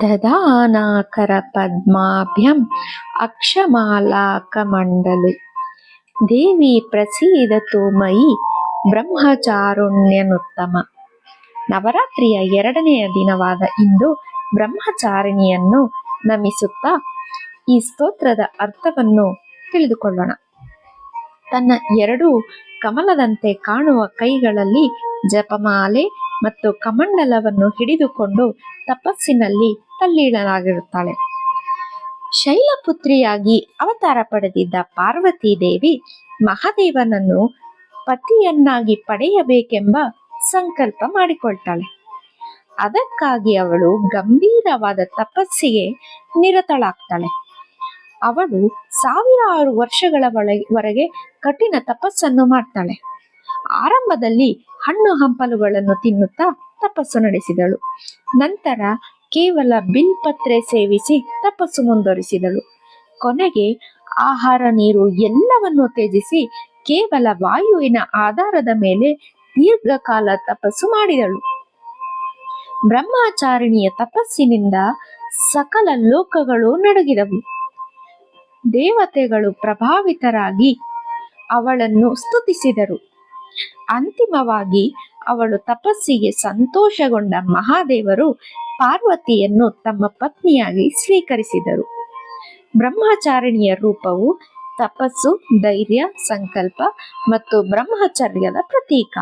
ದದಾನಾಕರ ಪದ್ಮಾಭ್ಯಂ అక్షమాలాకమండలి ದೇವಿ ಪ್ರಸೀದತು ಮಯಿ ಬ್ರಹ್ಮಚಾರುಣ್ಯನುತ್ತಮ. ನವರಾತ್ರಿಯ ಎರಡನೆಯ ದಿನವಾದ ಇಂದು ಬ್ರಹ್ಮಚಾರಿಣಿಯನ್ನು ನಮಿಸುತ್ತಾ ಈ ಸ್ತೋತ್ರದ ಅರ್ಥವನ್ನು ತಿಳಿದುಕೊಳ್ಳೋಣ. ತನ್ನ ಎರಡು ಕಮಲದಂತೆ ಕಾಣುವ ಕೈಗಳಲ್ಲಿ ಜಪಮಾಲೆ ಮತ್ತು ಕಮಂಡಲವನ್ನು ಹಿಡಿದುಕೊಂಡು ತಪಸ್ಸಿನಲ್ಲಿ ತಲ್ಲೀಡಲಾಗಿರುತ್ತಾಳೆ. ಶೈಲಪುತ್ರಿಯಾಗಿ ಅವತಾರ ಪಡೆದಿದ್ದ ಪಾರ್ವತಿ ದೇವಿ ಮಹಾದೇವನನ್ನು ಪತಿಯನ್ನಾಗಿ ಪಡೆಯಬೇಕೆಂಬ ಸಂಕಲ್ಪ ಮಾಡಿಕೊಳ್ತಾಳೆ. ಅದಕ್ಕಾಗಿ ಅವಳು ಗಂಭೀರವಾದ ತಪಸ್ಸಿಗೆ ನಿರತಳಾಗ್ತಾಳೆ. ಅವಳು ಸಾವಿರಾರು ವರ್ಷಗಳ ವರೆಗೆ ಕಠಿಣ ತಪಸ್ಸನ್ನು ಮಾಡ್ತಾಳೆ. ಆರಂಭದಲ್ಲಿ ಹಣ್ಣು ಹಂಪಲುಗಳನ್ನು ತಿನ್ನುತ್ತಾ ತಪಸ್ಸು ನಡೆಸಿದಳು. ನಂತರ ಕೇವಲ ಬಿಲ್ಪತ್ರೆ ಸೇವಿಸಿ ತಪಸ್ಸು ಮುಂದುವರಿಸಿದಳು. ಕೊನೆಗೆ ಆಹಾರ ನೀರು ಎಲ್ಲವನ್ನು ತ್ಯಜಿಸಿ ಕೇವಲ ವಾಯುವಿನ ಆಧಾರದ ಮೇಲೆ ದೀರ್ಘಕಾಲ ತಪಸ್ಸು ಮಾಡಿದಳು. ಬ್ರಹ್ಮಾಚಾರಿಣಿಯ ತಪಸ್ಸಿನಿಂದ ಸಕಲ ಲೋಕಗಳು ನಡುಗಿದವು. ದೇವತೆಗಳು ಪ್ರಭಾವಿತರಾಗಿ ಅವಳನ್ನು ಸ್ತುತಿಸಿದರು. ಅಂತಿಮವಾಗಿ ಅವಳು ತಪಸ್ಸಿಗೆ ಸಂತೋಷಗೊಂಡ ಮಹಾದೇವರು ಪಾರ್ವತಿಯನ್ನು ತಮ್ಮ ಪತ್ನಿಯಾಗಿ ಸ್ವೀಕರಿಸಿದರು. ಬ್ರಹ್ಮಚಾರಿಣಿಯ ರೂಪವು ತಪಸ್ಸು, ಧೈರ್ಯ, ಸಂಕಲ್ಪ ಮತ್ತು ಬ್ರಹ್ಮಚರ್ಯದ ಪ್ರತೀಕ.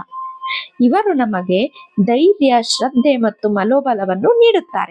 ಇವರು ನಮಗೆ ಧೈರ್ಯ, ಶ್ರದ್ಧೆ ಮತ್ತು ಮನೋಬಲವನ್ನು ನೀಡುತ್ತಾರೆ.